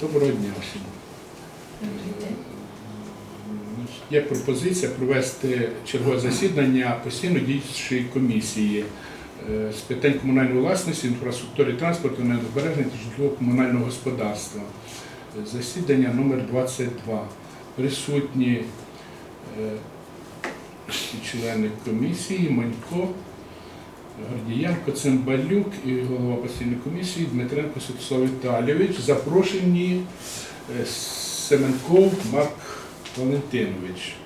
Доброго дня всім. Є пропозиція провести чергове засідання постійно діючої комісії е, з питань комунальної власності, інфраструктури транспорту, енергозбереження та житлово-комунального господарства. Е, Засідання номер 22. Присутні е, члени комісії, Манько, Гордієнко, Цимбалюк і голова постійної комісії Дмитренко Святослав Віталійович. Запрошені е, Семенков Марк Валентинович.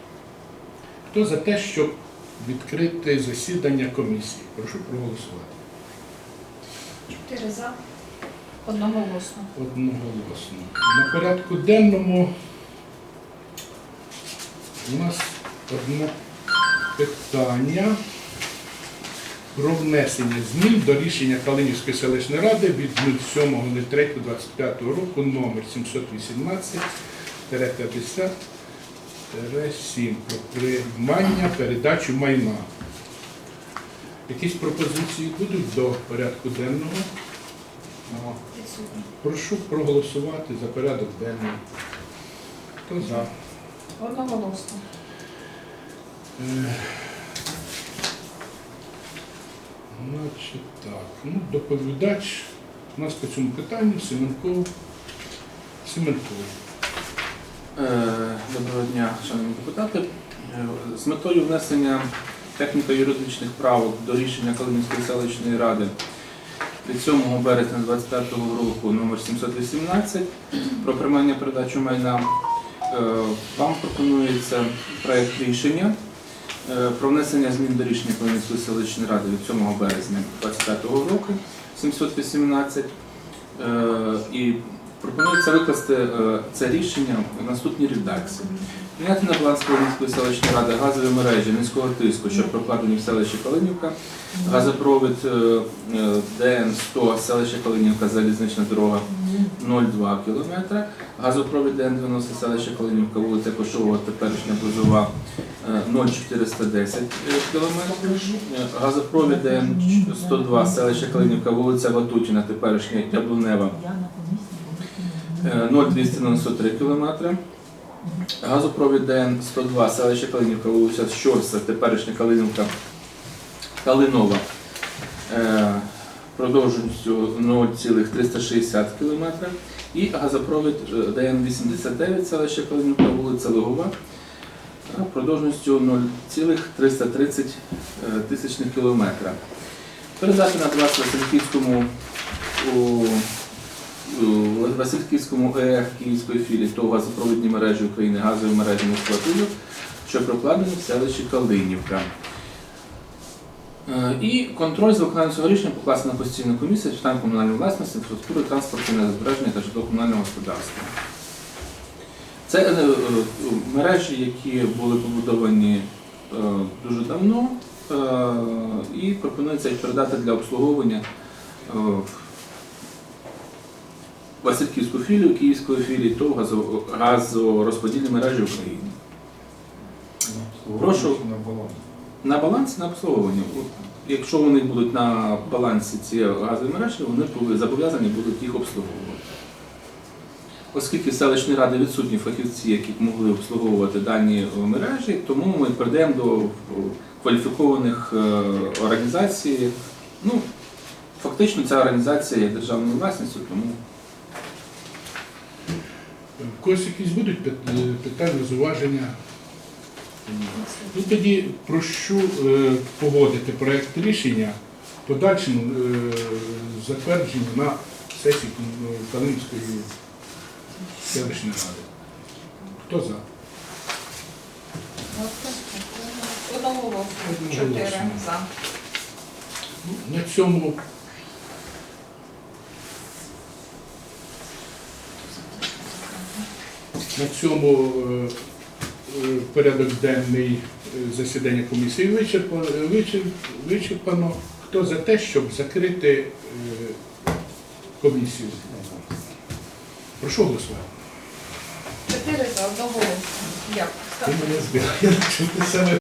Хто за те, щоб відкрити засідання комісії? Прошу проголосувати. Чотири за. Одноголосно. Одноголосно. На порядку денному у нас одне питання про внесення змін до рішення Калинівської селищної ради від 07.03.25 року номер 718 50 7 про приймання передачу майна. Якісь пропозиції будуть до порядку денного? Прошу проголосувати за порядок денний. Хто за? Одноголосно. Е, Значить так. Ну, доповідач у нас по цьому питанню Семенков. Семенков. Е, Доброго дня, шановні депутати. Е, З метою внесення техніко-юридичних правок до рішення Калинівської селищної ради від 7 березня 2025 року номер 718 про приймання передачу майна е, вам пропонується проект рішення про внесення змін до рішення Калинівської селищної ради від 7 березня 2025 року 718 Е, і пропонується викласти е, це рішення в наступній редакції. Прийняти на баланс Калинівської селищної ради газові мережі низького тиску, що прокладені в селищі Калинівка, газопровід е, е, ДН-100 селище Калинівка, залізнична дорога 0,2 км, газопровід ДН-90 селище Калинівка, вулиця Кошова, теперішня Бузова е, 0,410 км, газопровід ДН-102 селище Калинівка, вулиця Ватутіна, теперішня Яблунева. Е, 0,293 км. Газопровід ДН-102, селище Калинівка, вулиця Щорса, теперішня Калинівка, Калинова, е, продовжністю 0,360 км. І газопровід е, ДН-89, селище Калинівка, вулиця Лугова, е, продовжністю 0,330 е, тисячних кілометра. Передати на вас Васильківському у Васильківському ЕФ Київської філії ТОВ газопровідні мережі України газові мережі Москва-Київ, що прокладені в селищі Калинівка. Е, І контроль за виконанням цього рішення покласти на постійну комісію з питань комунальної власності, інфраструктури, транспорту, енергозбереження та житлово-комунального господарства. Це е, е, мережі, які були побудовані дуже давно, і пропонується їх передати для обслуговування Васильківську філію Київської філії ТОВ газорозподільні мережі України. Прошу. На баланс. На балансі на обслуговування. Якщо вони будуть на балансі цієї газової мережі, вони зобов'язані будуть їх обслуговувати. Оскільки в селищній ради відсутні фахівці, які могли обслуговувати дані мережі, тому ми перейдемо до е, кваліфікованих е, організацій. Ну, фактично ця організація є державною власністю, тому В когось якісь будуть е, питання, зауваження? Ну тоді прошу е, погодити проект рішення подальшому е, затвердженню на сесії е, Калинівської селищної ради. Хто за? Одноголосно. Чотири за. На цьому на цьому е, порядок денний е, засідання комісії вичерпано. Хто за те, щоб закрити е, комісію? Прошу голосувати. Чотири за. одного. Як? Ти мене збив.